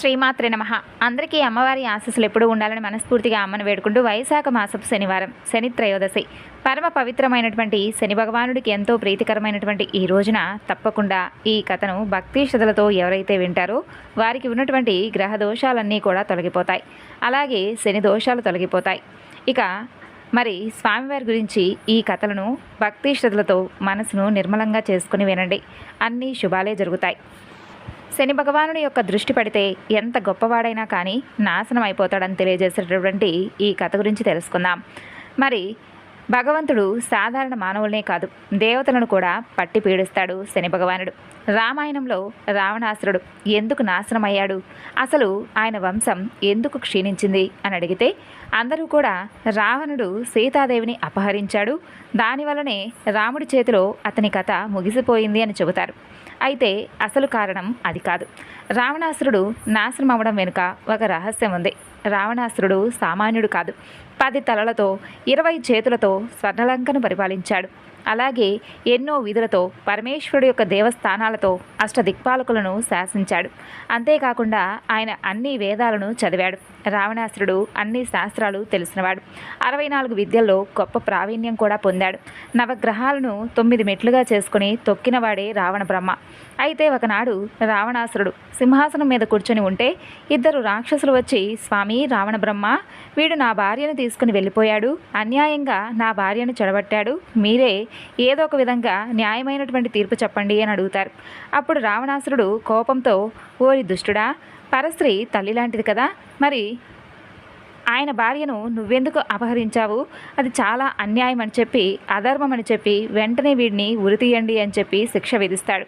శ్రీమాత్రే నమ. అందరికీ అమ్మవారి ఆశీస్సులు ఎప్పుడూ ఉండాలని మనస్ఫూర్తిగా అమ్మను వేడుకుంటూ వైశాఖ మాసపు శనివారం శని త్రయోదశి. పరమ పవిత్రమైనటువంటి శని భగవానుడికి ఎంతో ప్రీతికరమైనటువంటి ఈ రోజున తప్పకుండా ఈ కథను భక్తి శ్రద్ధలతో ఎవరైతే వింటారో వారికి ఉన్నటువంటి గ్రహ దోషాలన్నీ కూడా తొలగిపోతాయి. అలాగే శని దోషాలు తొలగిపోతాయి. ఇక మరి స్వామివారి గురించి ఈ కథలను భక్తి శ్రద్ధలతో మనసును నిర్మలంగా చేసుకుని వినండి. అన్నీ శుభాలే జరుగుతాయి. శని భగవానుడి యొక్క దృష్టి పడితే ఎంత గొప్పవాడైనా కానీ నాశనం అయిపోతాడని తెలియజేసేటటువంటి ఈ కథ గురించి తెలుసుకుందాం. మరి భగవంతుడు సాధారణ మానవులనే కాదు దేవతలను కూడా పట్టి పీడిస్తాడు శని భగవానుడు. రామాయణంలో రావణాసురుడు ఎందుకు నాశనం అయ్యాడు? అసలు ఆయన వంశం ఎందుకు క్షీణించింది అని అడిగితే అందరూ కూడా రావణుడు సీతాదేవిని అపహరించాడు. దానివల్లనే రాముడి చేతిలో అతని కథ ముగిసిపోయింది అని చెబుతారు. అయితే అసలు కారణం అది కాదు. రావణాసురుడు నాశనం అవడం వెనుక ఒక రహస్యం ఉంది. రావణాసురుడు సామాన్యుడు కాదు. పది తలలతో ఇరవై చేతులతో స్వర్ణలంకను పరిపాలించాడు. అలాగే ఎన్నో విధులతో పరమేశ్వరుడు యొక్క దేవస్థానాలతో అష్టదిక్పాలకులను శాసించాడు. అంతేకాకుండా ఆయన అన్ని వేదాలను చదివాడు. రావణాసురుడు అన్ని శాస్త్రాలు తెలిసినవాడు. అరవై నాలుగు విద్యల్లో గొప్ప ప్రావీణ్యం కూడా పొందాడు. నవగ్రహాలను తొమ్మిది మెట్లుగా చేసుకుని తొక్కినవాడే రావణ బ్రహ్మ అయితే ఒకనాడు రావణాసురుడు సింహాసనం మీద కూర్చొని ఉంటే ఇద్దరు రాక్షసులు వచ్చి స్వామి రావణ బ్రహ్మ వీడు నా భార్యను తీసుకుని వెళ్ళిపోయాడు. అన్యాయంగా నా భార్యను చెడబట్టాడు మీరే ఏదో ఒక విధంగా న్యాయమైనటువంటి తీర్పు చెప్పండి అని అడుగుతారు. అప్పుడు రావణాసురుడు కోపంతో ఓరి దుష్టుడా పరస్త్రీ తల్లి లాంటిది కదా. మరి ఆయన భార్యను నువ్వెందుకు అపహరించావు? అది చాలా అన్యాయం అని చెప్పి అధర్మం అని చెప్పి వెంటనే వీడిని ఉరితీయండి అని చెప్పి శిక్ష విధిస్తాడు.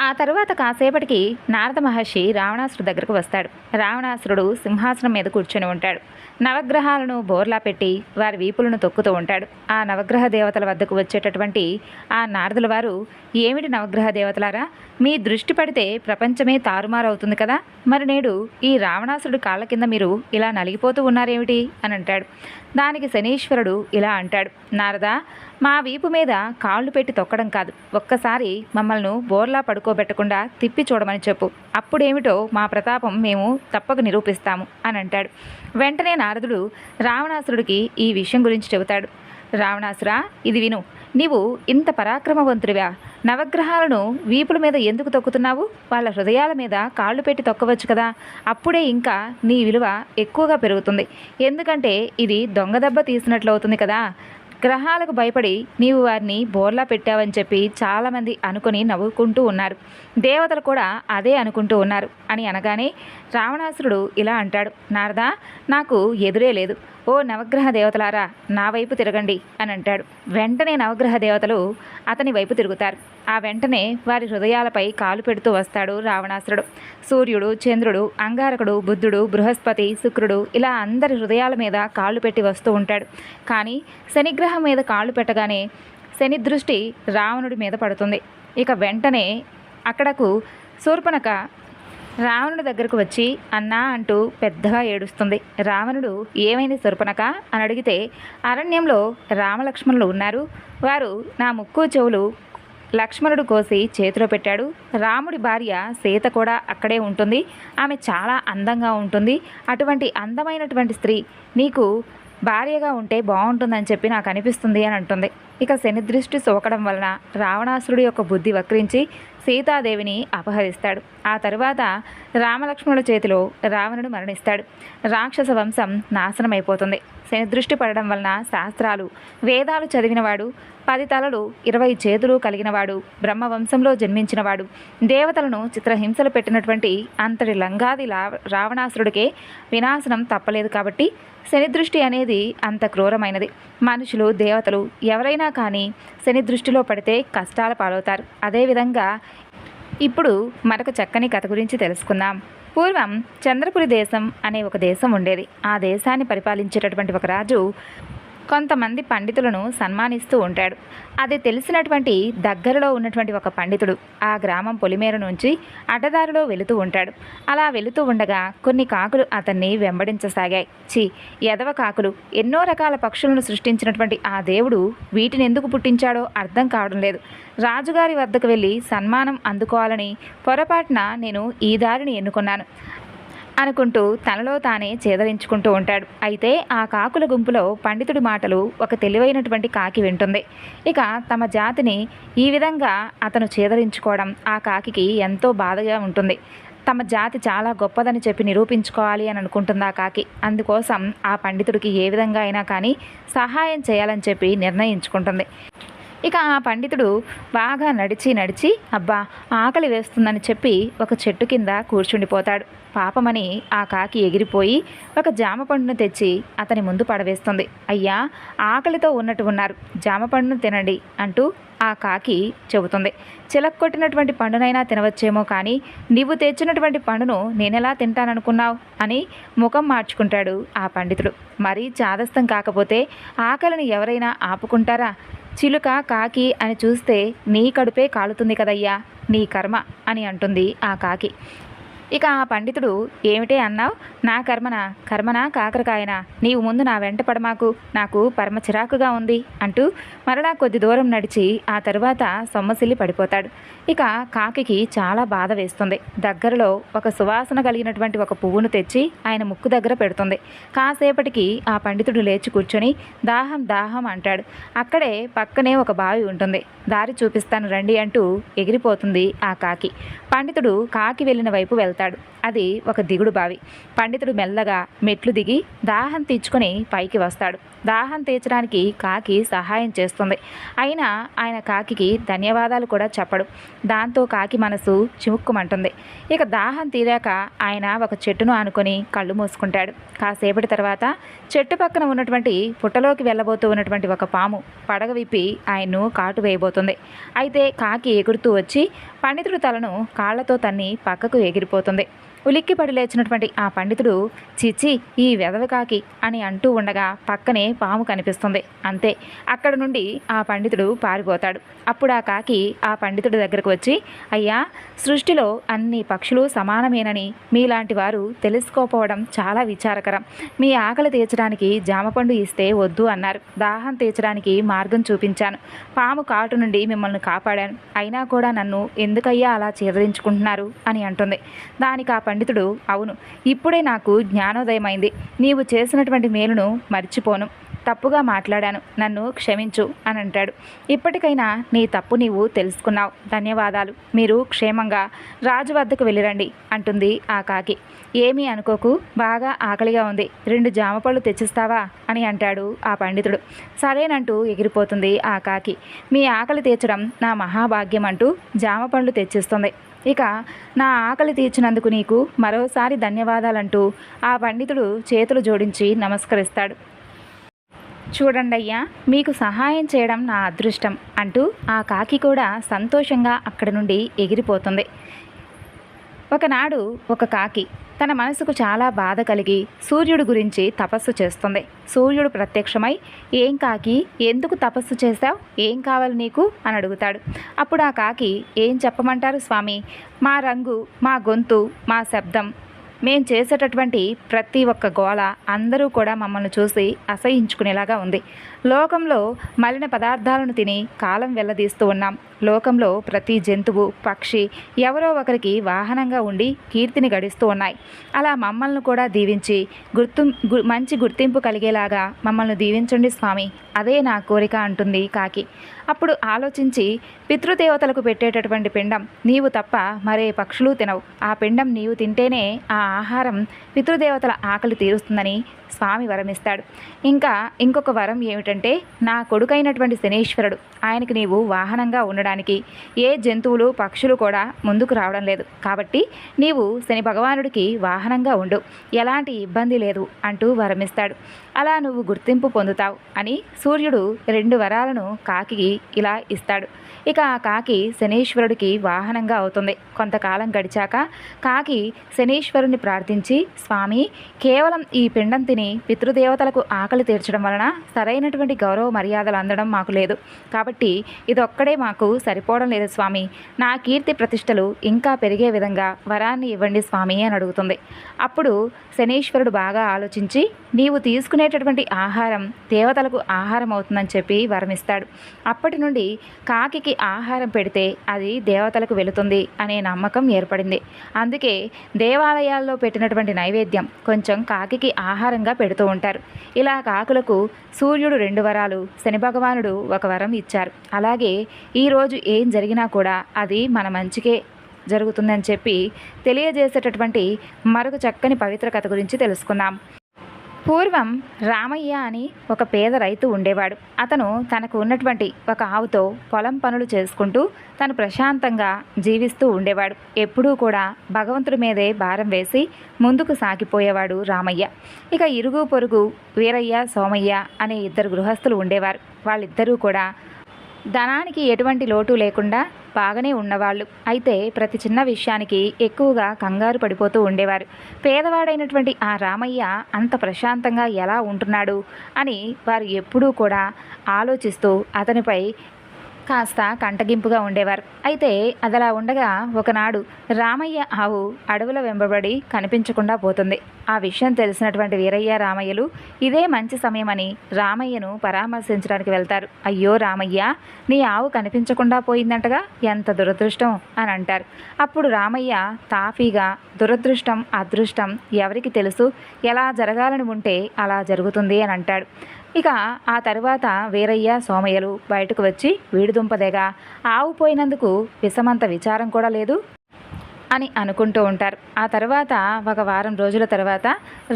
ఆ తరువాత కాసేపటికి నారద మహర్షి రావణాసురుడు దగ్గరకు వస్తాడు. రావణాసురుడు సింహాసనం మీద కూర్చొని ఉంటాడు. నవగ్రహాలను బోర్లా పెట్టి వారి వీపులను తొక్కుతూ ఉంటాడు. ఆ నవగ్రహ దేవతల వద్దకు వచ్చేటటువంటి ఆ నారదుల వారు ఏమిటి నవగ్రహ దేవతలారా? మీ దృష్టి పడితే ప్రపంచమే తారుమారవుతుంది కదా? మరి నేడు ఈ రావణాసురుడు కాళ్ళ కింద మీరు ఇలా నలిగిపోతూ ఉన్నారేమిటి? అని అంటాడు. దానికి శనీశ్వరుడు ఇలా అంటాడు నారదా మా వీపు మీద కాళ్ళు పెట్టి తొక్కడం కాదు. ఒక్కసారి మమ్మల్ని బోర్లా పడుకోబెట్టకుండా తిప్పి చూడమని చెప్పు. అప్పుడేమిటో మా ప్రతాపం మేము తప్పక నిరూపిస్తాము అని అంటాడు. వెంటనే నారదుడు రావణాసురుడికి ఈ విషయం గురించి చెబుతాడు. రావణాసురా ఇది విను. నీవు ఇంత పరాక్రమవంతుడివా? నవగ్రహాలను వీపుల మీద ఎందుకు తొక్కుతున్నావు? వాళ్ళ హృదయాల మీద కాళ్ళు పెట్టి తొక్కవచ్చు కదా. అప్పుడే ఇంకా నీ విలువ ఎక్కువగా పెరుగుతుంది. ఎందుకంటే ఇది దొంగ దెబ్బ తీసినట్లు అవుతుంది కదా. గ్రహాలకు భయపడి నీవు వారిని బోర్లా పెట్టావని చెప్పి చాలామంది అనుకుని నవ్వుకుంటూ ఉన్నారు. దేవతలు కూడా అదే అనుకుంటూ ఉన్నారు అని అనగానే రావణాసురుడు ఇలా అంటాడు నారదా నాకు ఎదురే లేదు. ఓ నవగ్రహ దేవతలారా నా వైపు తిరగండి అని అంటాడు. వెంటనే నవగ్రహ దేవతలు అతని వైపు తిరుగుతారు. ఆ వెంటనే వారి హృదయాలపై కాలు పెడుతూ వస్తాడు రావణాసురుడు. సూర్యుడు చంద్రుడు అంగారకుడు బుద్ధుడు బృహస్పతి శుక్రుడు ఇలా అందరి హృదయాల మీద కాళ్ళు పెట్టి వస్తూ ఉంటాడు. కానీ శనిగ్రహం మీద కాళ్ళు పెట్టగానే శని దృష్టి రావణుడి మీద పడుతుంది. ఇక వెంటనే అక్కడకు శూర్పణక రావణుడి దగ్గరకు వచ్చి అన్నా అంటూ పెద్దగా ఏడుస్తుంది. రావణుడు ఏమైంది శూర్పణక అని అడిగితే అరణ్యంలో రామలక్ష్మణులు ఉన్నారు. వారు నా ముక్కు చెవులు లక్ష్మణుడు కోసి చేతిలో పెట్టాడు. రాముడి భార్య సీత కూడా అక్కడే ఉంటుంది. ఆమె చాలా అందంగా ఉంటుంది. అటువంటి అందమైనటువంటి స్త్రీ నీకు భార్యగా ఉంటే బాగుంటుందని చెప్పి నాకు అనిపిస్తుంది అని అంటుంది. ఇక శని దృష్టి సోకడం వలన రావణాసురుడి యొక్క బుద్ధి వక్రించి సీతాదేవిని అపహరిస్తాడు. ఆ తరువాత రామలక్ష్మణుల చేతిలో రావణుడు మరణిస్తాడు. రాక్షస వంశం నాశనమైపోతుంది. శని దృష్టి పడడం వలన శాస్త్రాలు వేదాలు చదివినవాడు పది తలలు ఇరవై చేతులు కలిగినవాడు బ్రహ్మవంశంలో జన్మించినవాడు దేవతలను చిత్రహింసలు పెట్టినటువంటి అంతటి లంగాది లా రావణాసురుడికే వినాశనం తప్పలేదు కాబట్టి శని దృష్టి అనేది అంత క్రూరమైనది. మనుషులు దేవతలు ఎవరైనా కానీ శని దృష్టిలో పడితే కష్టాల పాలవుతారు. అదేవిధంగా ఇప్పుడు మరొక చక్కని కథ గురించి తెలుసుకుందాం. పూర్వం చంద్రపురి దేశం అనే ఒక దేశం ఉండేది. ఆ దేశాన్ని పరిపాలించేటటువంటి ఒక రాజు కొంతమంది పండితులను సన్మానిస్తూ ఉంటాడు. అది తెలిసినటువంటి దగ్గరలో ఉన్నటువంటి ఒక పండితుడు ఆ గ్రామం పొలిమేర నుంచి అడ్డదారిలో వెళుతూ ఉంటాడు. అలా వెళుతూ ఉండగా కొన్ని కాకులు అతన్ని వెంబడించసాగాయి. చి ఎదవ కాకులు ఎన్నో రకాల పక్షులను సృష్టించినటువంటి ఆ దేవుడు వీటిని ఎందుకు పుట్టించాడో అర్థం కావడం లేదు. రాజుగారి వద్దకు వెళ్ళి సన్మానం అందుకోవాలని పొరపాటున నేను ఈ దారిని ఎన్నుకున్నాను. అనుకుంటూ తనలో తానే చేదరించుకుంటూ ఉంటాడు. అయితే ఆ కాకుల గుంపులో పండితుడి మాటలు ఒక తెలివైనటువంటి కాకి వింటుంది. ఇక తమ జాతిని ఈ విధంగా అతను చేదరించుకోవడం ఆ కాకికి ఎంతో బాధగా ఉంటుంది. తమ జాతి చాలా గొప్పదని చెప్పి నిరూపించుకోవాలి అని అనుకుంటుంది ఆ కాకి. అందుకోసం ఆ పండితుడికి ఏ విధంగా అయినా కానీ సహాయం చేయాలని చెప్పి నిర్ణయించుకుంటుంది. ఇక ఆ పండితుడు బాగా నడిచి నడిచి అబ్బా ఆకలి వేస్తుందని చెప్పి ఒక చెట్టు కింద కూర్చుండిపోతాడు. పాపమని ఆ కాకి ఎగిరిపోయి ఒక జామ పండును తెచ్చి అతని ముందు పడవేస్తుంది. అయ్యా ఆకలితో ఉన్నట్టు ఉన్నారు. జామ పండును తినండి అంటూ ఆ కాకి చెబుతుంది. చిలక్కొట్టినటువంటి పండునైనా తినవచ్చేమో కానీ నీవు తెచ్చినటువంటి పండును నేనెలా తింటాననుకున్నావు? అని ముఖం మార్చుకుంటాడు ఆ పండితుడు. మరీ చాదస్తం కాకపోతే ఆకలిని ఎవరైనా ఆపుకుంటారా? చిలుక కాకి అని చూస్తే నీ కడుపే కాలుతుంది కదయ్యా నీ కర్మ అని అంటుంది ఆ కాకి. ఇక ఆ పండితుడు ఏమిటే అన్నావు? నా కర్మనా? కర్మనా కాకరకాయనా? నీవు ముందు నా వెంట పడమాకు నాకు పరమ చిరాకుగా ఉంది అంటూ మరలా కొద్ది దూరం నడిచి ఆ తరువాత సొమ్మసిల్లి పడిపోతాడు. ఇక కాకికి చాలా బాధ వేస్తుంది. దగ్గరలో ఒక సువాసన కలిగినటువంటి ఒక పువ్వును తెచ్చి ఆయన ముక్కు దగ్గర పెడుతుంది. కాసేపటికి ఆ పండితుడు లేచి కూర్చొని దాహం దాహం అంటాడు. అక్కడే పక్కనే ఒక బావి ఉంటుంది. దారి చూపిస్తాను రండి అంటూ ఎగిరిపోతుంది ఆ కాకి. పండితుడు కాకి వెళ్ళిన వైపు వెళ్తాడు. అది ఒక దిగుడు బావి. పండితుడు మెల్లగా మెట్లు దిగి దాహం తీర్చుకొని పైకి వస్తాడు. దాహం తీర్చడానికి కాకి సహాయం చేస్తుంది అయినా ఆయన కాకి ధన్యవాదాలు కూడా చెప్పడు. దాంతో కాకి మనసు చిముక్కుమంటుంది. ఇక దాహం తీరాక ఆయన ఒక చెట్టును ఆనుకొని కళ్ళు మూసుకుంటాడు. కాసేపటి తర్వాత చెట్టు పక్కన ఉన్నటువంటి పుట్టలోకి వెళ్ళబోతూ ఉన్నటువంటి ఒక పాము పడగ విప్పి ఆయన్ను కాటు వేయబోతుంది. అయితే కాకి ఎగురుతూ వచ్చి పండితుడు తలను కాళ్ళతో తన్ని పక్కకు ఎగిరిపోతుంది. ఉలిక్కిపడి లేచినటువంటి ఆ పండితుడు చిచి ఈ వెదవి కాకి అని అంటూ ఉండగా పక్కనే పాము కనిపిస్తుంది. అంతే అక్కడ నుండి ఆ పండితుడు పారిపోతాడు. అప్పుడు ఆ కాకి ఆ పండితుడి దగ్గరకు వచ్చి అయ్యా సృష్టిలో అన్ని పక్షులు సమానమేనని మీలాంటి వారు తెలుసుకోపోవడం చాలా విచారకరం. మీ ఆకలి తీర్చడానికి జామపండు ఇస్తే వద్దు అన్నారు. దాహం తీర్చడానికి మార్గం చూపించాను. పాము కాటు నుండి మిమ్మల్ని కాపాడాను. అయినా కూడా నన్ను ఎందుకయ్యా అలా చేదరించుకుంటున్నారు అని అంటుంది. దానికి ఆ పండితుడు అవును ఇప్పుడే నాకు జ్ఞానోదయమైంది. నీవు చేసినటువంటి మేలును మర్చిపోను. తప్పుగా మాట్లాడాను. నన్ను క్షమించు అని అంటాడు ఇప్పటికైనా నీ తప్పు నీవు తెలుసుకున్నావు. ధన్యవాదాలు. మీరు క్షేమంగా రాజు వద్దకు వెళ్ళిరండి అంటుంది ఆ కాకి. ఏమీ అనుకోకు. బాగా ఆకలిగా ఉంది. రెండు జామపళ్ళు తెచ్చిస్తావా అని అంటాడు ఆ పండితుడు. సరేనంటూ ఎగిరిపోతుంది ఆ కాకి. మీ ఆకలి తీర్చడం నా మహాభాగ్యం అంటూ జామపళ్ళు తెచ్చిస్తుంది. ఇక నా ఆకలి తీర్చినందుకు నీకు మరోసారి ధన్యవాదాలంటూ ఆ పండితుడు చేతులు జోడించి నమస్కరిస్తాడు. చూడండి అయ్యా మీకు సహాయం చేయడం నా అదృష్టం అంటూ ఆ కాకి కూడా సంతోషంగా అక్కడి నుండి ఎగిరిపోతుంది. ఒకనాడు ఒక కాకి తన మనసుకు చాలా బాధ కలిగి సూర్యుడు గురించి తపస్సు చేస్తుంది. సూర్యుడు ప్రత్యక్షమై ఏం కాకి ఎందుకు తపస్సు చేశావు? ఏం కావాలి నీకు? అని అడుగుతాడు. అప్పుడు ఆ కాకి ఏం చెప్పమంటారు స్వామి? మా రంగు మా గొంతు మా శబ్దం మేం చేసేటటువంటి ప్రతి ఒక్క గోల అందరూ కూడా మమ్మల్ని చూసి అసహించుకునేలాగా ఉంది. లోకంలో మలిన పదార్థాలను తిని కాలం వెళ్ళదీస్తూ ఉన్నాం. లోకంలో ప్రతి జంతువు పక్షి ఎవరో ఒకరికి వాహనంగా ఉండి కీర్తిని గడిస్తూ ఉన్నాయి. అలా మమ్మల్ని కూడా దీవించి గుర్తు గు- మంచి గుర్తింపు కలిగేలాగా మమ్మల్ని దీవించండి స్వామి. అదే నా కోరిక అంటుంది కాకి. అప్పుడు ఆలోచించి పితృదేవతలకు పెట్టేటటువంటి పిండం నీవు తప్ప మరే పక్షులు తినవు. ఆ పిండం నీవు తింటేనే ఆ ఆహారం పితృదేవతల ఆకలి తీరుస్తుందని స్వామి వరమిస్తాడు. ఇంకా ఇంకొక వరం ఏమిటంటే నా కొడుకైనటువంటి శనీశ్వరుడు ఆయనకి నీవు వాహనంగా ఉండడానికి ఏ జంతువులు పక్షులు కూడా ముందుకు రావడం లేదు. కాబట్టి నీవు శని భగవానుడికి వాహనంగా ఉండు. ఎలాంటి ఇబ్బంది లేదు అంటూ వరమిస్తాడు. అలా నువ్వు గుర్తింపు పొందుతావు అని సూర్యుడు రెండు వరాలను కాకి ఇలా ఇస్తాడు. ఇక ఆ కాకి శనీశ్వరుడికి వాహనంగా అవుతుంది. కొంతకాలం గడిచాక కాకి శనీశ్వరుని ప్రార్థించి స్వామి కేవలం ఈ పిండం తిని పితృదేవతలకు ఆకలి తీర్చడం వలన సరైనటువంటి గౌరవ మర్యాదలు అందడం మాకు లేదు. కాబట్టి ఇదొక్కడే మాకు సరిపోవడం లేదు స్వామి. నా కీర్తి ప్రతిష్టలు ఇంకా పెరిగే విధంగా వరాన్ని ఇవ్వండి స్వామి అని అడుగుతుంది. అప్పుడు శనీశ్వరుడు బాగా ఆలోచించి నీవు తీసుకునేటటువంటి ఆహారం దేవతలకు ఆహారం అవుతుందని చెప్పి వరమిస్తాడు. అప్పటి నుండి కాకి ఆహారం పెడితే అది దేవతలకు వెళుతుంది అనే నమ్మకం ఏర్పడింది. అందుకే దేవాలయాల్లో పెట్టినటువంటి నైవేద్యం కొంచెం కాకికి ఆహారంగా పెడుతూ ఉంటారు. ఇలా కాకులకు సూర్యుడు రెండు వరాలు శని భగవానుడు ఒక వరం ఇచ్చారు. అలాగే ఈరోజు ఏం జరిగినా కూడా అది మన మంచికే జరుగుతుందని చెప్పి తెలియజేసేటటువంటి మరొక చక్కని పవిత్ర కథ గురించి తెలుసుకుందాం. పూర్వం రామయ్య అని ఒక పేద రైతు ఉండేవాడు. అతను తనకు ఉన్నటువంటి ఒక ఆవుతో పొలం పనులు చేసుకుంటూ తను ప్రశాంతంగా జీవిస్తూ ఉండేవాడు. ఎప్పుడూ కూడా భగవంతుడి మీదే భారం వేసి ముందుకు సాగిపోయేవాడు రామయ్య. ఇక ఇరుగు పొరుగు వీరయ్య సోమయ్య అనే ఇద్దరు గృహస్థులు ఉండేవారు. వాళ్ళిద్దరూ కూడా ధనానికి ఎటువంటి లోటు లేకుండా బాగానే ఉన్నవాళ్ళు. అయితే ప్రతి చిన్న విషయానికి ఎక్కువగా కంగారు పడిపోతూ ఉండేవారు. పేదవాడైనటువంటి ఆ రామయ్య అంత ప్రశాంతంగా ఎలా ఉంటున్నాడు అని వారు ఎప్పుడూ కూడా ఆలోచిస్తూ అతనిపై కాస్త కంటగింపుగా ఉండేవారు. అయితే అదలా ఉండగా ఒకనాడు రామయ్య ఆవు అడవుల వెంబడి కనిపించకుండా పోతుంది. ఆ విషయం తెలిసినటువంటి వీరయ్య రామయ్యలు ఇదే మంచి సమయమని రామయ్యను పరామర్శించడానికి వెళ్తారు. అయ్యో రామయ్య నీ ఆవు కనిపించకుండా పోయిందంటగా ఎంత దురదృష్టం అని అంటారు. అప్పుడు రామయ్య తాఫీగా దురదృష్టం అదృష్టం ఎవరికి తెలుసు? ఎలా జరగాలని ఉంటే అలా జరుగుతుంది అని అంటాడు. ఇక ఆ తర్వాత వీరయ్య సోమయ్యలు బయటకు వచ్చి వీడిదుంపదేగా ఆవు పోయినందుకు విషమంత విచారం కూడా లేదు అని అనుకుంటూ ఉంటారు. ఆ తర్వాత ఒక వారం రోజుల తర్వాత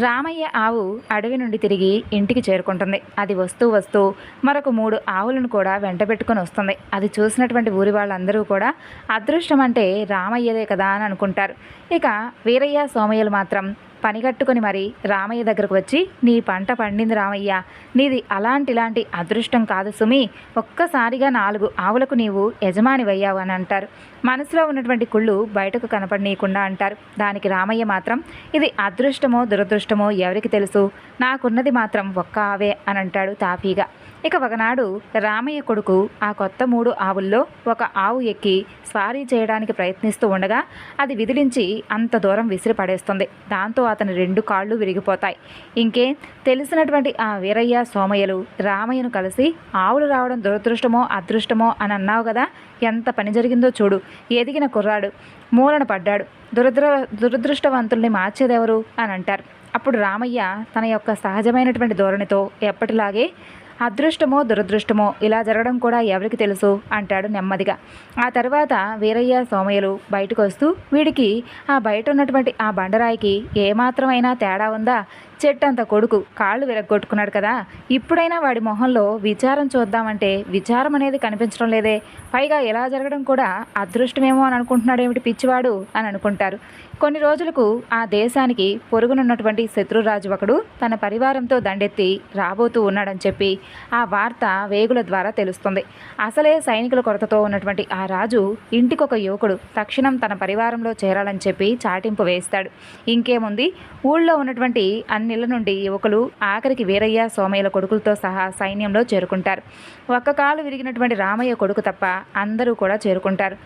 రామయ్య ఆవు అడవి నుండి తిరిగి ఇంటికి చేరుకుంటుంది. అది వస్తూ వస్తూ మరొక మూడు ఆవులను కూడా వెంటపెట్టుకొని వస్తుంది. అది చూసినటువంటి ఊరి వాళ్ళందరూ కూడా అదృష్టం అంటే రామయ్యదే కదా అని అనుకుంటారు. ఇక వీరయ్య సోమయ్యలు మాత్రం పనిగట్టుకుని మరి రామయ్య దగ్గరకు వచ్చి నీ పంట పండింది రామయ్య. నీది అలాంటి ఇలాంటి అదృష్టం కాదు సుమి. ఒక్కసారిగా నాలుగు ఆవులకు నీవు యజమానివయ్యావు అని అంటారు. మనసులో ఉన్నటువంటి కుళ్ళు బయటకు కనపడనీయకుండా అంటారు. దానికి రామయ్య మాత్రం ఇది అదృష్టమో దురదృష్టమో ఎవరికి తెలుసు? నాకున్నది మాత్రం ఒక్క ఆవే అని అంటాడు తాఫీగా ఇక ఒకనాడు రామయ్య కొడుకు ఆ కొత్త మూడు ఆవుల్లో ఒక ఆవు ఎక్కి స్వారీ చేయడానికి ప్రయత్నిస్తూ ఉండగా అది విదిలించి అంత దూరం విసిరి పడేస్తుంది. దాంతో అతని రెండు కాళ్ళు విరిగిపోతాయి. ఇంకే తెలిసినటువంటి ఆ వీరయ్య సోమయ్యలు రామయ్యను కలిసి ఆవులు రావడం దురదృష్టమో అదృష్టమో అని అన్నావు కదా ఎంత పని జరిగిందో చూడు. ఎదిగిన కుర్రాడు మూలన పడ్డాడు. దురదృ దురదృష్టవంతుల్ని మార్చేదెవరు? అని అంటారు. అప్పుడు రామయ్య తన యొక్క సహజమైనటువంటి ధోరణితో ఎప్పటిలాగే అదృష్టమో దురదృష్టమో ఇలా జరగడం కూడా ఎవరికి తెలుసు? అంటాడు నెమ్మదిగా. ఆ తర్వాత వీరయ్య సోమయ్యలు బయటకు వస్తూ వీడికి ఆ బయట ఉన్నటువంటి ఆ బండరాయికి ఏమాత్రమైనా తేడా ఉందా? చెట్టంత కొడుకు కాళ్ళు విరగొట్టుకున్నాడు కదా. ఇప్పుడైనా వాడి మొహంలో విచారం చూద్దామంటే విచారం అనేది కనిపించడం లేదే. పైగా ఎలా జరగడం కూడా అదృష్టమేమో అని అనుకుంటున్నాడు ఏమిటి పిచ్చివాడు అని అనుకుంటారు. కొన్ని రోజులకు ఆ దేశానికి పొరుగునున్నటువంటి శత్రురాజు ఒకడు తన పరివారంతో దండెత్తి రాబోతూ ఉన్నాడని చెప్పి ఆ వార్త వేగుల ద్వారా తెలుస్తుంది. అసలే సైనికుల కొరతతో ఉన్నటువంటి ఆ రాజు ఇంటికొక యువకుడు తక్షణం తన పరివారంలో చేరాలని చెప్పి చాటింపు వేస్తాడు. ఇంకేముంది? ఊళ్ళో ఉన్నటువంటి అన్ని నెలల నుండి యువకులు ఆఖరికి వీరయ్య సోమయ్యల కొడుకులతో సహా సైన్యంలో చేరుకుంటారు. ఒక్క కాలు విరిగినటువంటి రామయ్య కొడుకు తప్ప అందరూ కూడా చేరుకుంటారు.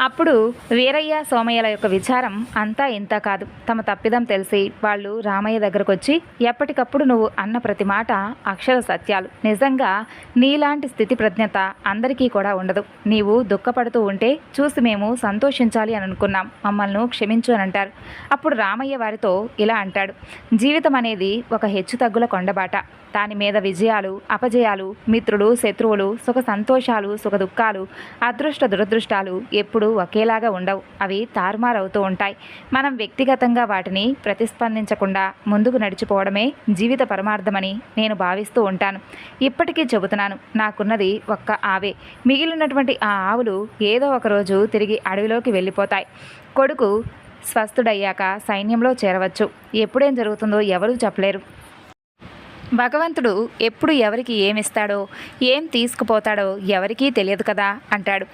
అప్పుడు వీరయ్య సోమయ్యల యొక్క విచారం అంతా ఇంత కాదు. తమ తప్పిదం తెలిసి వాళ్ళు రామయ్య దగ్గరకు వచ్చి ఎప్పటికప్పుడు నువ్వు అన్న ప్రతి మాట అక్షర సత్యాలు. నిజంగా నీలాంటి స్థితి ప్రజ్ఞత అందరికీ కూడా ఉండదు. నీవు దుఃఖపడుతూ ఉంటే చూసి మేము సంతోషించాలి అని అనుకున్నాం. మమ్మల్ని క్షమించు అని అంటారు. అప్పుడు రామయ్య వారితో ఇలా అంటాడు. జీవితం అనేది ఒక హెచ్చు తగ్గుల కొండబాట. దాని మీద విజయాలు అపజయాలు మిత్రులు శత్రువులు సుఖ సంతోషాలు సుఖ దుఃఖాలు అదృష్ట దురదృష్టాలు ఎప్పుడూ ఒకేలాగా ఉండవు. అవి తారుమారవుతూ ఉంటాయి. మనం వ్యక్తిగతంగా వాటిని ప్రతిస్పందించకుండా ముందుకు నడిచిపోవడమే జీవిత పరమార్థమని నేను భావిస్తూ ఉంటాను. ఇప్పటికీ చెబుతున్నాను నాకున్నది ఒక్క ఆవే. మిగిలినటువంటి ఆ ఆవులు ఏదో ఒకరోజు తిరిగి అడవిలోకి వెళ్ళిపోతాయి. కొడుకు స్వస్థుడయ్యాక సైన్యంలో చేరవచ్చు. ఎప్పుడేం జరుగుతుందో ఎవరూ చెప్పలేరు. భగవంతుడు ఎప్పుడు ఎవరికి ఏమిస్తాడో ఏం తీసుకుపోతాడో ఎవరికీ తెలియదు కదా అంటాడు.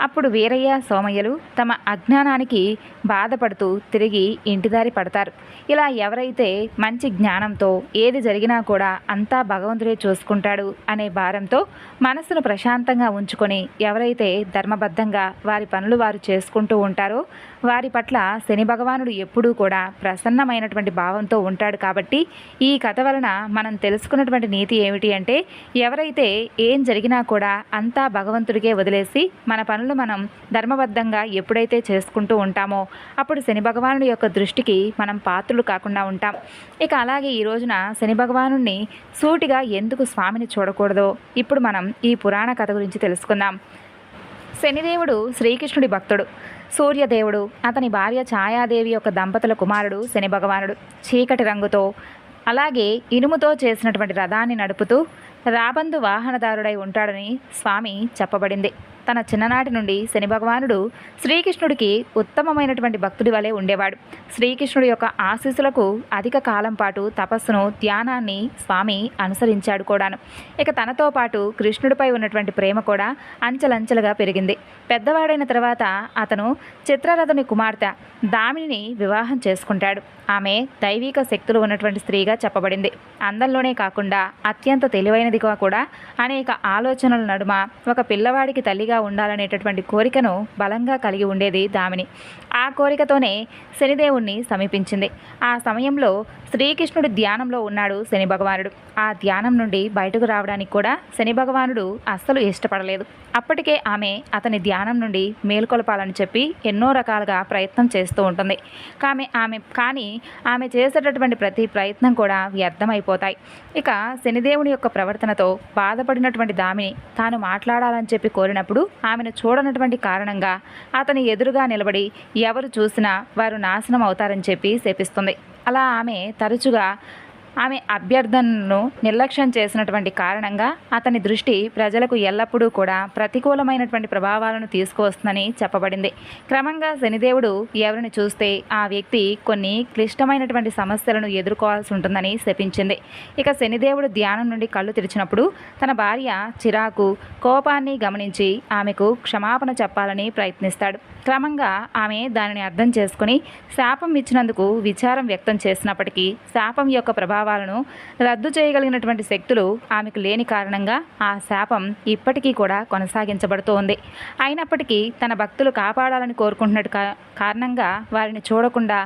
అప్పుడు వీరయ్య సోమయ్యలు తమ అజ్ఞానానికి బాధపడుతూ తిరిగి ఇంటిదారి పడతారు. ఇలా ఎవరైతే మంచి జ్ఞానంతో ఏది జరిగినా కూడా అంతా భగవంతుడే చూసుకుంటాడు అనే భారంతో మనసును ప్రశాంతంగా ఉంచుకొని ఎవరైతే ధర్మబద్ధంగా వారి పనులు వారు చేసుకుంటూ ఉంటారో వారి పట్ల శని భగవానుడు ఎప్పుడూ కూడా ప్రసన్నమైనటువంటి భావంతో ఉంటాడు కాబట్టి ఈ కథ వలన మనం తెలుసుకున్నటువంటి నీతి ఏమిటి అంటే ఎవరైతే ఏం జరిగినా కూడా అంతా భగవంతుడికే వదిలేసి మన పనులు మనం ధర్మబద్ధంగా ఎప్పుడైతే చేసుకుంటూ ఉంటామో అప్పుడు శని భగవానుడి యొక్క దృష్టికి మనం పాత్రలు కాకుండా ఉంటాం. ఇక అలాగే ఈ రోజున శని భగవానుడిని సూటిగా ఎందుకు స్వామిని చూడకూడదో ఇప్పుడు మనం ఈ పురాణ కథ గురించి తెలుసుకుందాం. శనిదేవుడు శ్రీకృష్ణుడి భక్తుడు సూర్యదేవుడు అతని భార్య ఛాయాదేవి యొక్క దంపతుల కుమారుడు శని భగవానుడు. చీకటి రంగుతో అలాగే ఇనుముతో చేసినటువంటి రథాన్ని నడుపుతూ రాబందు వాహనదారుడై ఉంటాడని స్వామి చెప్పబడింది. తన చిన్ననాటి నుండి శని భగవానుడు శ్రీకృష్ణుడికి ఉత్తమమైనటువంటి భక్తుడి వలె ఉండేవాడు. శ్రీకృష్ణుడి యొక్క ఆశీస్సులకు అధిక కాలం పాటు తపస్సును ధ్యానాన్ని స్వామి అనుసరించాడు కూడాను. ఇక తనతో పాటు కృష్ణుడిపై ఉన్నటువంటి ప్రేమ కూడా అంచెలంచెలుగా పెరిగింది. పెద్దవాడైన తర్వాత అతను చిత్రరథుని కుమార్తె దామిని వివాహం చేసుకుంటాడు. ఆమె దైవిక శక్తులు ఉన్నటువంటి స్త్రీగా చెప్పబడింది. అందంలోనే కాకుండా అత్యంత తెలివైనదిగా కూడా అనేక ఆలోచనల నడుమ ఒక పిల్లవాడికి తల్లిగా ఉండాలనేటటువంటి కోరికను బలంగా కలిగి ఉండేది దామిని. ఆ కోరికతోనే శనిదేవుణ్ణి సమీపించింది. ఆ సమయంలో శ్రీకృష్ణుడి ధ్యానంలో ఉన్నాడు శని భగవానుడు ఆ ధ్యానం నుండి బయటకు రావడానికి కూడా శని భగవానుడు అస్సలు ఇష్టపడలేదు. అప్పటికే ఆమె అతని ధ్యానం నుండి మేల్కొలపాలని చెప్పి ఎన్నో రకాలుగా ప్రయత్నం చేస్తూ ఉంటుంది. కామె ఆమె కానీ ఆమె చేసేటటువంటి ప్రతి ప్రయత్నం కూడా వ్యర్థమైపోతాయి. ఇక శనిదేవుని యొక్క ప్రవర్తనతో బాధపడినటువంటి దామిని తాను మాట్లాడాలని చెప్పి కోరినప్పుడు ఆమెను చూడనటువంటి కారణంగా అతని ఎదురుగా నిలబడి ఎవరు చూసినా వారు నాశనం అవుతారని చెప్పి శపిస్తుంది. అలా ఆమె తరచుగా ఆమె అభ్యర్థనను నిర్లక్ష్యం చేసినటువంటి కారణంగా అతని దృష్టి ప్రజలకు ఎల్లప్పుడూ కూడా ప్రతికూలమైనటువంటి ప్రభావాలను తీసుకువస్తుందని చెప్పబడింది. క్రమంగా శనిదేవుడు ఎవరిని చూస్తే ఆ వ్యక్తి కొన్ని క్లిష్టమైనటువంటి సమస్యలను ఎదుర్కోవాల్సి ఉంటుందని శపించింది. ఇక శనిదేవుడు ధ్యానం నుండి కళ్ళు తెరిచినప్పుడు తన భార్య చిరాకు కోపాన్ని గమనించి ఆమెకు క్షమాపణ చెప్పాలని ప్రయత్నిస్తాడు. క్రమంగా ఆమె దానిని అర్థం చేసుకుని శాపం ఇచ్చినందుకు విచారం వ్యక్తం చేసినప్పటికీ శాపం యొక్క ప్రభావం ప్రభావాలను రద్దు చేయగలిగినటువంటి శక్తులు ఆమెకు లేని కారణంగా ఆ శాపం ఇప్పటికీ కూడా కొనసాగించబడుతోంది. అయినప్పటికీ తన భక్తులు కాపాడాలని కోరుకుంటున్నట్టు కారణంగా వారిని చూడకుండా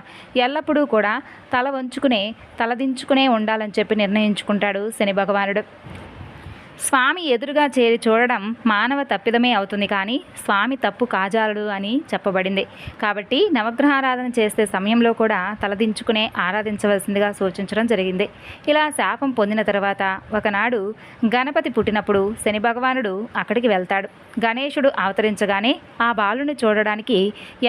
ఎల్లప్పుడూ కూడా తల వంచుకునే తలదించుకునే ఉండాలని చెప్పి నిర్ణయించుకుంటాడు శని భగవానుడు. స్వామి ఎదురుగా చేరి చూడడం మానవ తప్పిదమే అవుతుంది కానీ స్వామి తప్పు కాజాలడు అని చెప్పబడింది. కాబట్టి నవగ్రహారాధన చేసే సమయంలో కూడా తలదించుకునే ఆరాధించవలసిందిగా సూచించడం జరిగింది. ఇలా శాపం పొందిన తర్వాత ఒకనాడు గణపతి పుట్టినప్పుడు శని భగవానుడు అక్కడికి వెళ్తాడు. గణేశుడు అవతరించగానే ఆ బాలుని చూడడానికి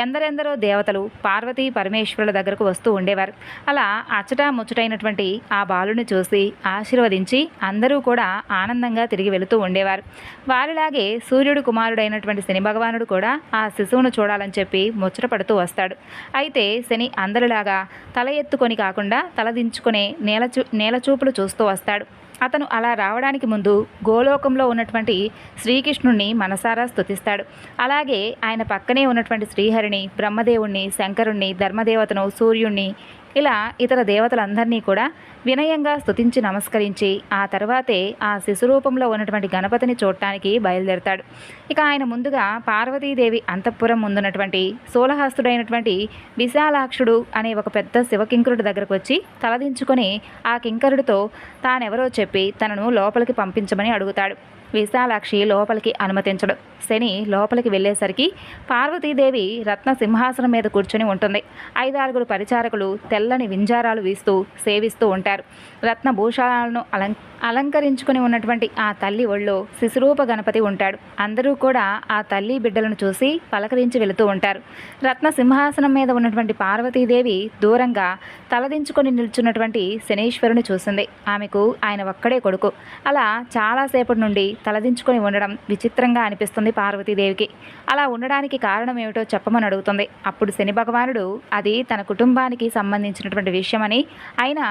ఎందరెందరో దేవతలు పార్వతీ పరమేశ్వరుల దగ్గరకు వస్తూ ఉండేవారు. అలా అచ్చట ముచ్చటైనటువంటి ఆ బాలుని చూసి ఆశీర్వదించి అందరూ కూడా ఆనందంగా తిరిగి వెళుతూ ఉండేవారు. వారిలాగే సూర్యుడు కుమారుడైనటువంటి శని భగవానుడు కూడా ఆ శిశువును చూడాలని చెప్పి ముచ్చటపడుతూ వస్తాడు. అయితే శని అందరిలాగా తల ఎత్తుకొని కాకుండా తల దించుకునే నేల చూ నేల చూపులు చూస్తూ వస్తాడు. అతను అలా రావడానికి ముందు గోలోకంలో ఉన్నటువంటి శ్రీకృష్ణుణ్ణి మనసారా స్తుతిస్తాడు. అలాగే ఆయన పక్కనే ఉన్నటువంటి శ్రీహరిని బ్రహ్మదేవుణ్ణి శంకరుణ్ణి ధర్మదేవతను సూర్యుణ్ణి ఇలా ఇతర దేవతలందరినీ కూడా వినయంగా స్తుతించి నమస్కరించి ఆ తర్వాతే ఆ శిశురూపంలో ఉన్నటువంటి గణపతిని చూడటానికి బయలుదేరతాడు. ఇక ఆయన ముందుగా పార్వతీదేవి అంతఃపురం ముందున్నటువంటి సోలహస్తుడైనటువంటి విశాలాక్షుడు అనే ఒక పెద్ద శివకింకరుడి దగ్గరకు వచ్చి తలదించుకొని ఆ కింకరుడితో తానెవరో చెప్పి తనను లోపలికి పంపించమని అడుగుతాడు. విశాలాక్షి లోపలికి అనుమతించడు. శని లోపలికి వెళ్ళేసరికి పార్వతీదేవి రత్న సింహాసనం మీద కూర్చొని ఉంటుంది. ఐదారుగురు పరిచారకులు తెల్లని వింజారాలు వీస్తూ సేవిస్తూ ఉంటారు. రత్న భూషాలను అలం అలంకరించుకుని ఉన్నటువంటి ఆ తల్లి ఒళ్ళో శిశురూప గణపతి ఉంటాడు. అందరూ కూడా ఆ తల్లి బిడ్డలను చూసి పలకరించి వెళుతూ ఉంటారు. రత్న సింహాసనం మీద ఉన్నటువంటి పార్వతీదేవి దూరంగా తలదించుకొని నిల్చున్నటువంటి శనీశ్వరుని చూసింది. ఆమెకు ఆయన ఒక్కడే కొడుకు. అలా చాలాసేపటి నుండి తలదించుకొని ఉండడం విచిత్రంగా అనిపిస్తుంది పార్వతీదేవికి. అలా ఉండడానికి కారణం ఏమిటో చెప్పమని అడుగుతుంది. అప్పుడు శని భగవానుడు అది తన కుటుంబానికి సంబంధించినటువంటి విషయమని అయినా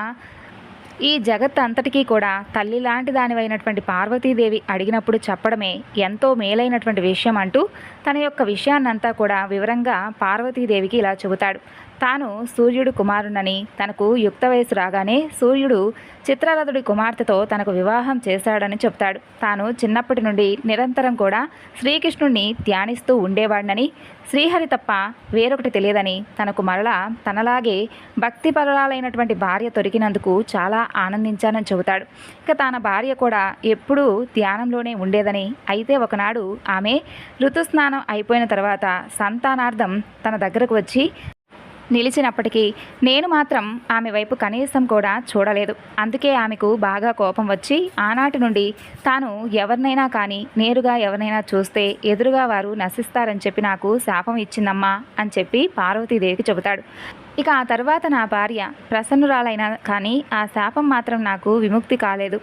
ఈ జగత్ అంతటికీ కూడా తల్లి లాంటి దానివైనటువంటి పార్వతీదేవి అడిగినప్పుడు చెప్పడమే ఎంతో మేలైనటువంటి విషయం అంటూ తన యొక్క విషయాన్నంతా కూడా వివరంగా పార్వతీదేవికి ఇలా చెబుతాడు. తాను సూర్యుడు కుమారునని తనకు యుక్త వయసు రాగానే సూర్యుడు చిత్రరథుడి కుమార్తెతో తనకు వివాహం చేశాడని చెప్తాడు. తాను చిన్నప్పటి నుండి నిరంతరం కూడా శ్రీకృష్ణుణ్ణి ధ్యానిస్తూ ఉండేవాడినని శ్రీహరి తప్ప వేరొకటి తెలియదని తనకు మరలా తనలాగే భక్తిపరురాలైనటువంటి భార్య దొరికినందుకు చాలా ఆనందించానని చెబుతాడు. ఇక తన భార్య కూడా ఎప్పుడూ ధ్యానంలోనే ఉండేదని అయితే ఒకనాడు ఆమె ఋతుస్నానం అయిపోయిన తర్వాత సంతానార్థం తన దగ్గరకు వచ్చి నిలిచినప్పటికీ నేను మాత్రం ఆమె వైపు కనీసం కూడా చూడలేదు. అందుకే ఆమెకు బాగా కోపం వచ్చి ఆనాటి నుండి తాను ఎవరినైనా కానీ నేరుగా ఎవరినైనా చూస్తే ఎదురుగా వారు నశిస్తారని చెప్పి నాకు శాపం ఇచ్చిందమ్మా అని చెప్పి పార్వతీదేవికి చెబుతాడు. ఇక ఆ తర్వాత నా భార్య ప్రసన్నురాలైనా కానీ ఆ శాపం మాత్రం నాకు విముక్తి కాలేదు.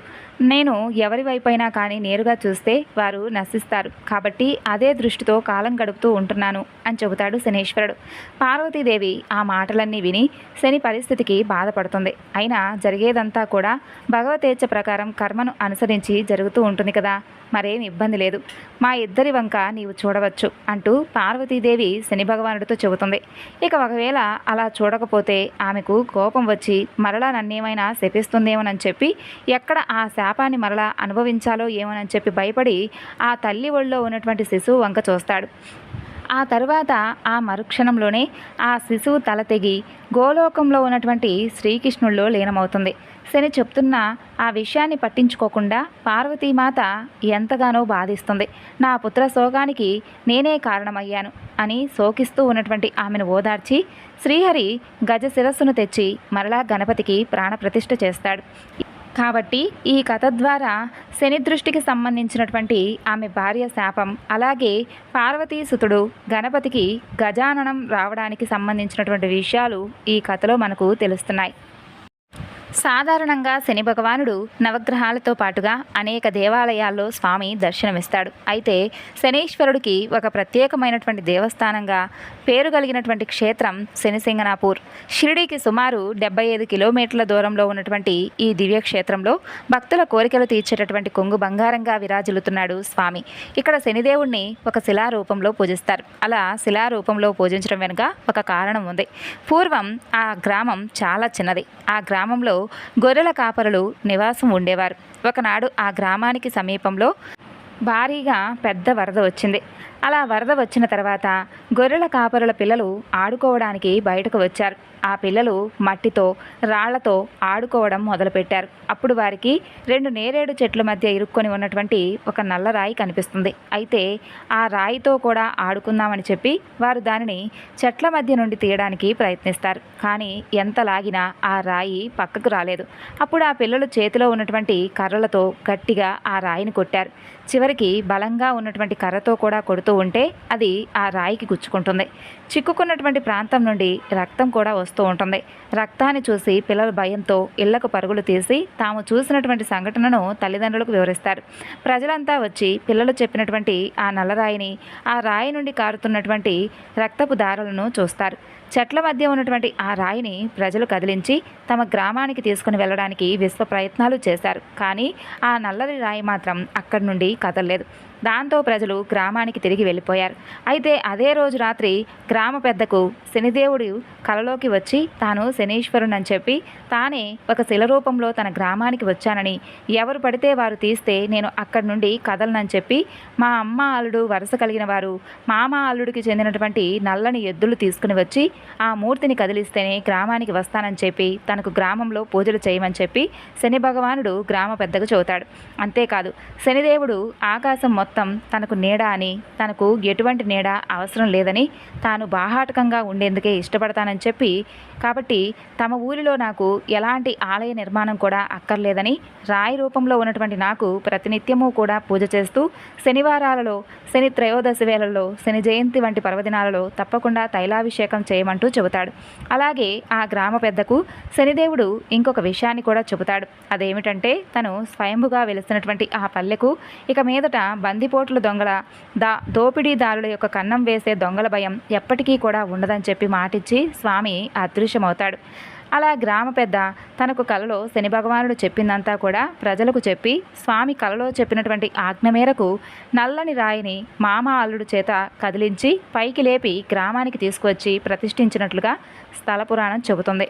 నేను ఎవరి వైపైనా కానీ నేరుగా చూస్తే వారు నశిస్తారు. కాబట్టి అదే దృష్టితో కాలం గడుపుతూ ఉంటున్నాను అని చెబుతాడు శనీశ్వరుడు. పార్వతీదేవి ఆ మాటలన్నీ విని శని పరిస్థితికి బాధపడుతుంది. అయినా జరిగేదంతా కూడా భగవతేచ్ఛ ప్రకారం కర్మను అనుసరించి జరుగుతూ ఉంటుంది కదా మరేం ఇబ్బంది లేదు. మా ఇద్దరి వంక నీవు చూడవచ్చు అంటూ పార్వతీదేవి శని భగవానుడితో చెబుతుంది. ఇక ఒకవేళ అలా చూ చూడకపోతే ఆమెకు కోపం వచ్చి మరలా నన్నేమైనా శపిస్తుందేమోనని చెప్పి ఎక్కడ ఆ శాపాన్ని మరలా అనుభవించాలో ఏమోనని చెప్పి భయపడి ఆ తల్లి ఒళ్ళో ఉన్నటువంటి శిశువు వంక చూస్తాడు. ఆ తర్వాత ఆ మరుక్షణంలోనే ఆ శిశువు తల తెగి గోలోకంలో ఉన్నటువంటి శ్రీకృష్ణుల్లో లీనమవుతుంది. శని చెప్తున్న ఆ విషయాన్ని పట్టించుకోకుండా పార్వతీమాత ఎంతగానో బాధిస్తుంది. నా పుత్ర శోకానికి నేనే కారణమయ్యాను అని శోకిస్తూ ఉన్నటువంటి ఆమెను ఓదార్చి శ్రీహరి గజ శిరస్సును తెచ్చి మరలా గణపతికి ప్రాణప్రతిష్ఠ చేస్తాడు. కాబట్టి ఈ కథ ద్వారా శని దృష్టికి సంబంధించినటువంటి ఆమె భార్య శాపం అలాగే పార్వతీసుతుడు గణపతికి గజాననం రావడానికి సంబంధించినటువంటి విషయాలు ఈ కథలో మనకు తెలుస్తున్నాయి. సాధారణంగా శని భగవానుడు నవగ్రహాలతో పాటుగా అనేక దేవాలయాల్లో స్వామి దర్శనమిస్తాడు. అయితే శనీశ్వరుడికి ఒక ప్రత్యేకమైనటువంటి దేవస్థానంగా పేరు కలిగినటువంటి క్షేత్రం శనిసింగనాపూర్. షిరిడీకి సుమారు డెబ్బై ఐదు కిలోమీటర్ల దూరంలో ఉన్నటువంటి ఈ దివ్య క్షేత్రంలో భక్తుల కోరికలు తీర్చేటటువంటి కొంగు బంగారంగా విరాజిల్లుతున్నాడు స్వామి. ఇక్కడ శనిదేవుణ్ణి ఒక శిలారూపంలో పూజిస్తారు. అలా శిలారూపంలో పూజించడం వెనుక ఒక కారణం ఉంది. పూర్వం ఆ గ్రామం చాలా చిన్నది. ఆ గ్రామంలో గొర్రెల కాపరులు నివాసం ఉండేవారు. ఒకనాడు ఆ గ్రామానికి సమీపంలో భారీగా పెద్ద వరద వచ్చింది. అలా వరద వచ్చిన తర్వాత గొర్రెల కాపరుల పిల్లలు ఆడుకోవడానికి బయటకు వచ్చారు. ఆ పిల్లలు మట్టితో రాళ్ళతో ఆడుకోవడం మొదలుపెట్టారు. అప్పుడు వారికి రెండు నేరేడు చెట్ల మధ్య ఇరుక్కొని ఉన్నటువంటి ఒక నల్ల రాయి కనిపిస్తుంది. అయితే ఆ రాయితో కూడా ఆడుకుందామని చెప్పి వారు దానిని చెట్ల మధ్య నుండి తీయడానికి ప్రయత్నిస్తారు. కానీ ఎంత లాగినా ఆ రాయి పక్కకు రాలేదు. అప్పుడు ఆ పిల్లలు చేతిలో ఉన్నటువంటి కర్రలతో గట్టిగా ఆ రాయిని కొట్టారు. చివరికి బలంగా ఉన్నటువంటి కర్రతో కూడా కొడుతూ ఉంటే అది ఆ రాయికి గుచ్చుకుంటుంది. చిక్కుకున్నటువంటి ప్రాంతం నుండి రక్తం కూడా వస్తూ ఉంటుంది. రక్తాన్ని చూసి పిల్లలు భయంతో ఇళ్ళకు పరుగులు తీసి తాము చూసినటువంటి సంఘటనను తల్లిదండ్రులకు వివరిస్తారు. ప్రజలంతా వచ్చి పిల్లలు చెప్పినటువంటి ఆ నల్లరాయిని ఆ రాయి నుండి కారుతున్నటువంటి రక్తపు దారులను చూస్తారు. చెట్ల మధ్య ఉన్నటువంటి ఆ రాయిని ప్రజలు కదిలించి తమ గ్రామానికి తీసుకుని వెళ్ళడానికి విశ్వ ప్రయత్నాలు చేశారు. కానీ ఆ నల్లరి రాయి మాత్రం అక్కడి నుండి కదలలేదు. దాంతో ప్రజలు గ్రామానికి తిరిగి వెళ్ళిపోయారు. అయితే అదే రోజు రాత్రి గ్రామ పెద్దకు శనిదేవుడు కలలోకి వచ్చి తాను శనీశ్వరుని అని చెప్పి తానే ఒక శిల రూపంలో తన గ్రామానికి వచ్చానని ఎవరు పడితే వారు తీస్తే నేను అక్కడి నుండి కదలనని చెప్పి మా అమ్మ అల్లుడు వరుస కలిగిన వారు మామ అల్లుడికి చెందినటువంటి నల్లని ఎద్దులు తీసుకుని వచ్చి ఆ మూర్తిని కదిలిస్తేనే గ్రామానికి వస్తానని చెప్పి తనకు గ్రామంలో పూజలు చేయమని చెప్పి శని భగవానుడు గ్రామ పెద్దకు చెబుతాడు. అంతేకాదు శనిదేవుడు ఆకాశం మొత్తం తనకు నీడ అని తనకు ఎటువంటి నీడ అవసరం లేదని తాను బాహాటకంగా ఉండేందుకే ఇష్టపడతానని చెప్పి కాబట్టి తమ ఊరిలో నాకు ఎలాంటి ఆలయ నిర్మాణం కూడా అక్కర్లేదని రాయి రూపంలో ఉన్నటువంటి నాకు ప్రతినిత్యము కూడా పూజ చేస్తూ శనివారాలలో శని త్రయోదశి వేళల్లో శని జయంతి వంటి పర్వదినాలలో తప్పకుండా తైలాభిషేకం చేయమంటూ చెబుతాడు. అలాగే ఆ గ్రామ పెద్దకు శనిదేవుడు ఇంకొక విషయాన్ని కూడా చెబుతాడు. అదేమిటంటే తను స్వయంభుగా వెలుస్తున్నటువంటి ఆ పల్లెకు ఇక మీదట బందిపోట్ల దొంగల దా దోపిడీదారుల యొక్క కన్నం వేసే దొంగల భయం ఎప్పటికీ కూడా ఉండదని చెప్పి మాటిచ్చి స్వామి అదృశ్యమవుతాడు. అలా గ్రామ పెద్ద తనకు కలలో శని భగవానుడు చెప్పిందంతా కూడా ప్రజలకు చెప్పి స్వామి కలలో చెప్పినటువంటి ఆజ్ఞ మేరకు నల్లని రాయిని మామ అల్లుడు చేత కదిలించి పైకి లేపి గ్రామానికి తీసుకువచ్చి ప్రతిష్ఠించినట్లుగా స్థల పురాణం చెబుతుంది.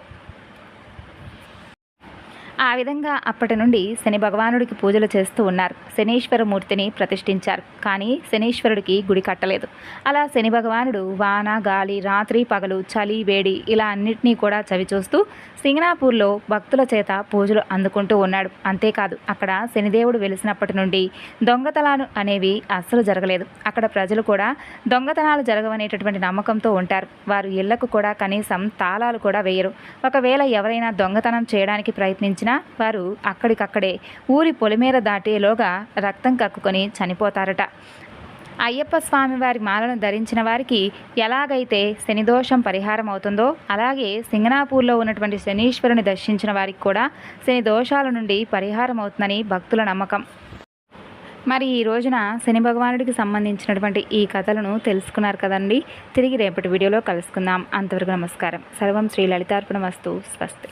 ఆ విధంగా అప్పటి నుండి శని భగవానుడికి పూజలు చేస్తూ ఉన్నారు. శనీశ్వర మూర్తిని ప్రతిష్ఠించారు. కానీ శనీశ్వరుడికి గుడి కట్టలేదు. అలా శని భగవానుడు వాన గాలి రాత్రి పగలు చలి వేడి ఇలా అన్నిటినీ కూడా చవిచూస్తూ సింగనాపూర్లో భక్తుల చేత పూజలు అందుకుంటూ ఉన్నాడు. అంతేకాదు అక్కడ శనిదేవుడు వెలిసినప్పటి నుండి దొంగతనాలు అనేవి అస్సలు జరగలేదు. అక్కడ ప్రజలు కూడా దొంగతనాలు జరగవనేటటువంటి నమ్మకంతో ఉంటారు. వారు ఇళ్ళకు కూడా కనీసం తాళాలు కూడా వేయరు. ఒకవేళ ఎవరైనా దొంగతనం చేయడానికి ప్రయత్నించి ప్రయత్నించినా వారు అక్కడికక్కడే ఊరి పొలిమేర దాటేలోగా రక్తం కక్కుకొని చనిపోతారట. అయ్యప్ప స్వామి వారి మాలను ధరించిన వారికి ఎలాగైతే శనిదోషం పరిహారం అవుతుందో అలాగే సింగనాపూర్లో ఉన్నటువంటి శనీశ్వరుని దర్శించిన వారికి కూడా శని దోషాల నుండి పరిహారం అవుతుందని భక్తుల నమ్మకం. మరి ఈ రోజున శని భగవానుడికి సంబంధించినటువంటి ఈ కథలను తెలుసుకున్నారు కదండి. తిరిగి రేపటి వీడియోలో కలుసుకుందాం. అంతవరకు నమస్కారం. సర్వం శ్రీ లలితార్పణ వస్తు స్వస్తి.